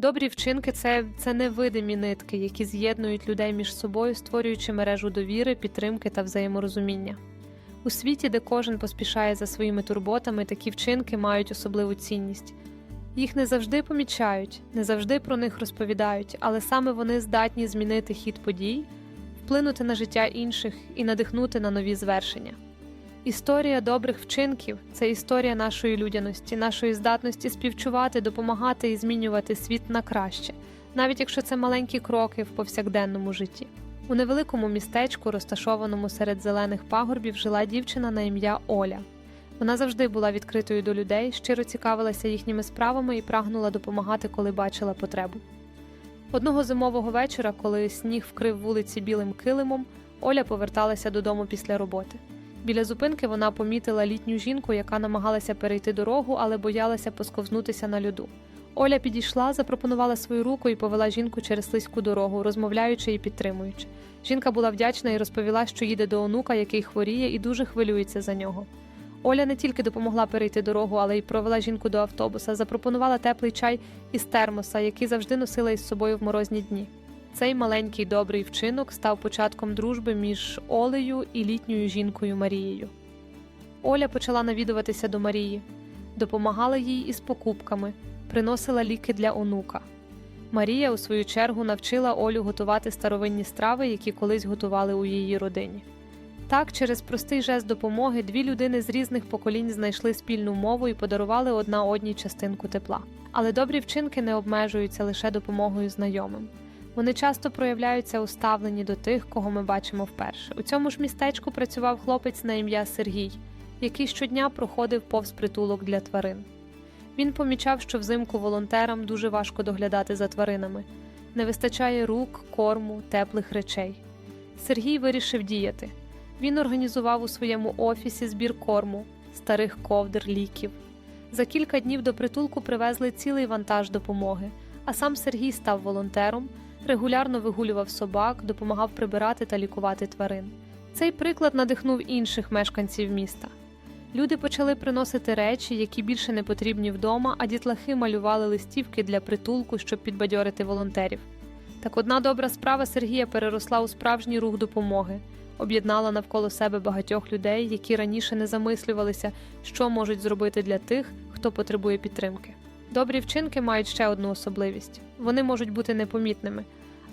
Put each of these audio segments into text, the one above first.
Добрі вчинки це, це невидимі нитки, які з'єднують людей між собою, створюючи мережу довіри, підтримки та взаєморозуміння. У світі, де кожен поспішає за своїми турботами, такі вчинки мають особливу цінність. Їх не завжди помічають, не завжди про них розповідають, але саме вони здатні змінити хід подій, вплинути на життя інших і надихнути на нові звершення. Історія добрих вчинків це історія нашої людяності, нашої здатності співчувати, допомагати і змінювати світ на краще, навіть якщо це маленькі кроки в повсякденному житті. У невеликому містечку, розташованому серед зелених пагорбів, жила дівчина на ім'я Оля. Вона завжди була відкритою до людей, щиро цікавилася їхніми справами і прагнула допомагати, коли бачила потребу. Одного зимового вечора, коли сніг вкрив вулиці білим килимом, Оля поверталася додому після роботи. Біля зупинки вона помітила літню жінку, яка намагалася перейти дорогу, але боялася посковзнутися на льоду. Оля підійшла, запропонувала свою руку і повела жінку через слизьку дорогу, розмовляючи і підтримуючи. Жінка була вдячна і розповіла, що їде до онука, який хворіє, і дуже хвилюється за нього. Оля не тільки допомогла перейти дорогу, але й провела жінку до автобуса, запропонувала теплий чай із термоса, який завжди носила із собою в морозні дні. Цей маленький добрий вчинок став початком дружби між Олею і літньою жінкою Марією. Оля почала навідуватися до Марії, допомагала їй із покупками, приносила ліки для онука. Марія, у свою чергу, навчила Олю готувати старовинні страви, які колись готували у її родині. Так, через простий жест допомоги дві людини з різних поколінь знайшли спільну мову і подарували одна одній частинку тепла. Але добрі вчинки не обмежуються лише допомогою знайомим. Вони часто проявляються у ставленні до тих, кого ми бачимо вперше. У цьому ж містечку працював хлопець на ім'я Сергій, який щодня проходив повз притулок для тварин. Він помічав, що взимку волонтерам дуже важко доглядати за тваринами, не вистачає рук, корму, теплих речей. Сергій вирішив діяти. Він організував у своєму офісі збір корму, старих ковдр, ліків. За кілька днів до притулку привезли цілий вантаж допомоги, а сам Сергій став волонтером, регулярно вигулював собак, допомагав прибирати та лікувати тварин. Цей приклад надихнув інших мешканців міста. Люди почали приносити речі, які більше не потрібні вдома, а дітлахи малювали листівки для притулку, щоб підбадьорити волонтерів. Так одна добра справа Сергія переросла у справжній рух допомоги, об'єднала навколо себе багатьох людей, які раніше не замислювалися, що можуть зробити для тих, хто потребує підтримки. Добрі вчинки мають ще одну особливість: вони можуть бути непомітними,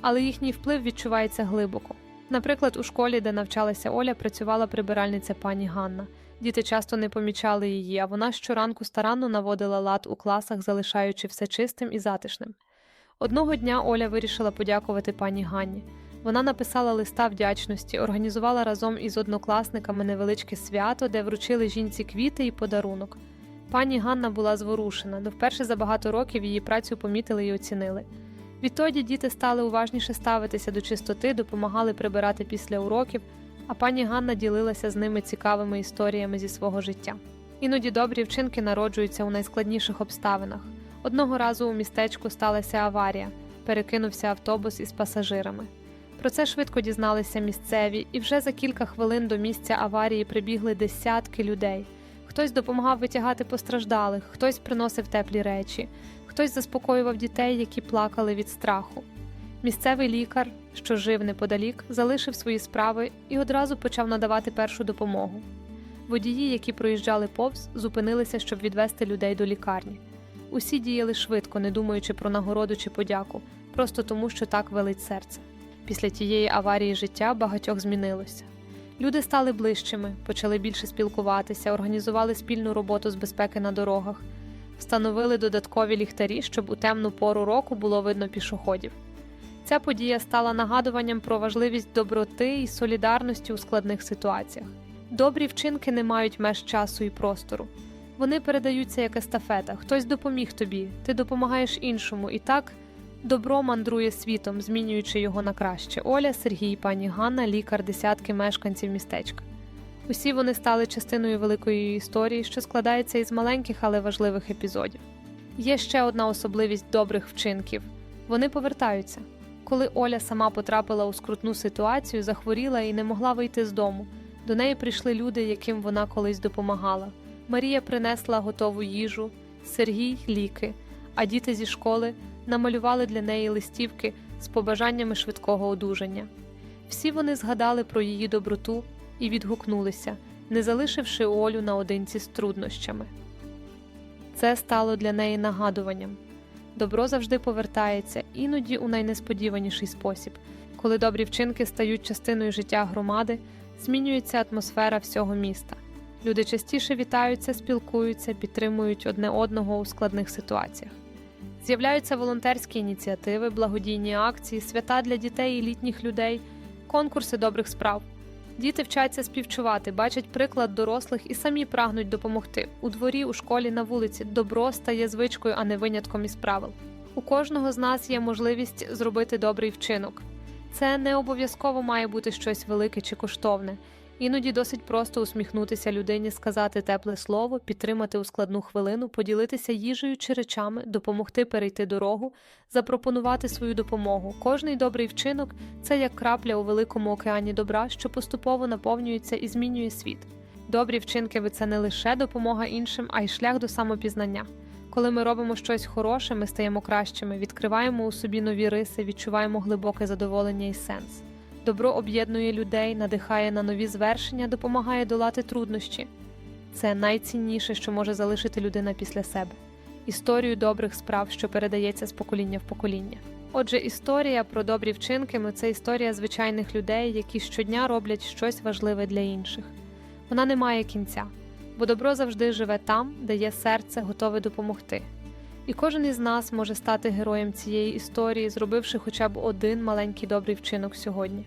але їхній вплив відчувається глибоко. Наприклад, у школі, де навчалася Оля, працювала прибиральниця пані Ганна. Діти часто не помічали її, а вона щоранку старанно наводила лад у класах, залишаючи все чистим і затишним. Одного дня Оля вирішила подякувати пані Ганні. Вона написала листа вдячності, організувала разом із однокласниками невеличке свято, де вручили жінці квіти і подарунок. Пані Ганна була зворушена, но вперше за багато років її працю помітили і оцінили. Відтоді діти стали уважніше ставитися до чистоти, допомагали прибирати після уроків, а пані Ганна ділилася з ними цікавими історіями зі свого життя. Іноді добрі вчинки народжуються у найскладніших обставинах. Одного разу у містечку сталася аварія, перекинувся автобус із пасажирами. Про це швидко дізналися місцеві, і вже за кілька хвилин до місця аварії прибігли десятки людей. Хтось допомагав витягати постраждалих, хтось приносив теплі речі, хтось заспокоював дітей, які плакали від страху. Місцевий лікар, що жив неподалік, залишив свої справи і одразу почав надавати першу допомогу. Водії, які проїжджали повз, зупинилися, щоб відвести людей до лікарні. Усі діяли швидко, не думаючи про нагороду чи подяку, просто тому, що так велить серце. Після тієї аварії життя багатьох змінилося. Люди стали ближчими, почали більше спілкуватися, організували спільну роботу з безпеки на дорогах, встановили додаткові ліхтарі, щоб у темну пору року було видно пішоходів. Ця подія стала нагадуванням про важливість доброти і солідарності у складних ситуаціях. Добрі вчинки не мають меж часу і простору. Вони передаються як естафета. Хтось допоміг тобі, ти допомагаєш іншому, і так добро мандрує світом, змінюючи його на краще. Оля, Сергій, пані Ганна, лікар, десятки мешканців містечка. Усі вони стали частиною великої історії, що складається із маленьких, але важливих епізодів. Є ще одна особливість добрих вчинків: вони повертаються. Коли Оля сама потрапила у скрутну ситуацію, захворіла і не могла вийти з дому. До неї прийшли люди, яким вона колись допомагала. Марія принесла готову їжу, Сергій ліки, а діти зі школи намалювали для неї листівки з побажаннями швидкого одужання. Всі вони згадали про її доброту і відгукнулися, не залишивши Олю наодинці з труднощами. Це стало для неї нагадуванням. Добро завжди повертається, іноді у найнесподіваніший спосіб. Коли добрі вчинки стають частиною життя громади, змінюється атмосфера всього міста. Люди частіше вітаються, спілкуються, підтримують одне одного у складних ситуаціях. З'являються волонтерські ініціативи, благодійні акції, свята для дітей і літніх людей, конкурси добрих справ. Діти вчаться співчувати, бачать приклад дорослих і самі прагнуть допомогти. У дворі, у школі, на вулиці добро стає звичкою, а не винятком із правил. У кожного з нас є можливість зробити добрий вчинок. Це не обов'язково має бути щось велике чи коштовне. Іноді досить просто усміхнутися людині, сказати тепле слово, підтримати у складну хвилину, поділитися їжею чи речами, допомогти перейти дорогу, запропонувати свою допомогу. Кожний добрий вчинок це як крапля у великому океані добра, що поступово наповнюється і змінює світ. Добрі вчинки це не лише допомога іншим, а й шлях до самопізнання. Коли ми робимо щось хороше, ми стаємо кращими, відкриваємо у собі нові риси, відчуваємо глибоке задоволення і сенс. Добро об'єднує людей, надихає на нові звершення, допомагає долати труднощі. Це найцінніше, що може залишити людина після себе історію добрих справ, що передається з покоління в покоління. Отже, історія про добрі вчинки це історія звичайних людей, які щодня роблять щось важливе для інших. Вона не має кінця, бо добро завжди живе там, де є серце, готове допомогти. І кожен із нас може стати героєм цієї історії, зробивши хоча б один маленький добрий вчинок сьогодні.